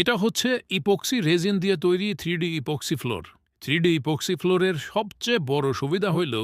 এটা হচ্ছে epoxy resin দিয়ে তৈরি three epoxy floor three epoxy ফ্লোরের সবচেয়ে বড় সুবিধা হইল,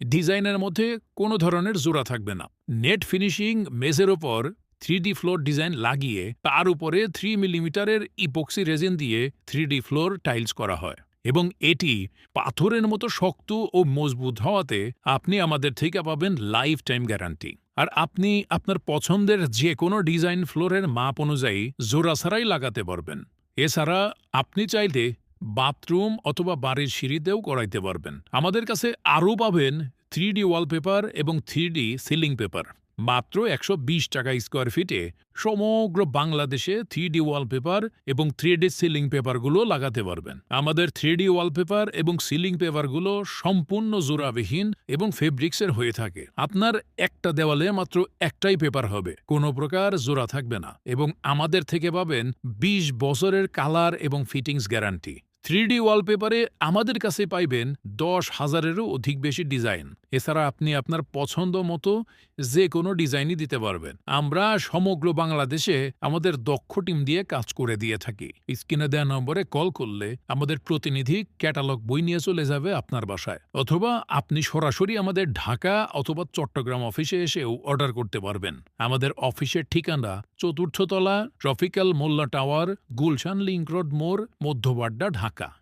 ডিজাইনের মধ্যে কোনো ধরনের জোড়া থাকবে না। নেট ফিনিশিং মেজের ওপর থ্রি ফ্লোর ডিজাইন লাগিয়ে, তার উপরে থ্রি মিলিমিটারের ইপক্সি রেজিন দিয়ে থ্রি ফ্লোর টাইলস করা হয়। এবং এটি পাথরের মতো শক্ত ও মজবুত হওয়াতে আপনি আমাদের থেকে পাবেন লাইফ টাইম গ্যারান্টি আর আপনি আপনার পছন্দের যে কোনো ডিজাইন ফ্লোরের মাপ অনুযায়ী জোড়া ছাড়াই লাগাতে পারবেন। এছাড়া আপনি চাইলে বাথরুম অথবা বাড়ির সিঁড়িতেও করাইতে পারবেন। আমাদের কাছে আরও পাবেন থ্রি ওয়ালপেপার এবং থ্রি সিলিং পেপার মাত্র একশো বিশ টাকা স্কোয়ার ফিটে সমগ্র বাংলাদেশে থ্রি ডি ওয়ালপেপার এবং থ্রি ডি সিলিং পেপারগুলো লাগাতে পারবেন। আমাদের থ্রি ডি ওয়ালপেপার এবং সিলিং পেপারগুলো সম্পূর্ণ জোড়াবিহীন এবং ফেব্রিক্সের হয়ে থাকে। আপনার একটা দেওয়ালে মাত্র একটাই পেপার হবে। কোনো প্রকার জোড়া থাকবে না এবং আমাদের থেকে পাবেন ২০ বছরের কালার এবং ফিটিংস গ্যারান্টি থ্রি ওয়ালপেপারে আমাদের কাছে পাইবেন দশ হাজারেরও অধিক বেশি ডিজাইন। এছাড়া আপনি আপনার পছন্দ মতো যে কোনো ডিজাইনই দিতে পারবেন। আমরা সমগ্র বাংলাদেশে আমাদের দক্ষ টিম দিয়ে কাজ করে দিয়ে থাকি। স্ক্রিনে দেওয়া নম্বরে কল করলে আমাদের প্রতিনিধি ক্যাটালগ বই নিয়ে চলে যাবে আপনার বাসায়। অথবা আপনি সরাসরি আমাদের ঢাকা অথবা চট্টগ্রাম অফিসে এসেও অর্ডার করতে পারবেন। আমাদের অফিসের ঠিকানা চতুর্থ তলা tropical Molla tower, Gulshan link road মোড়, মধ্যবাড্ডা, ঢাকা। пока.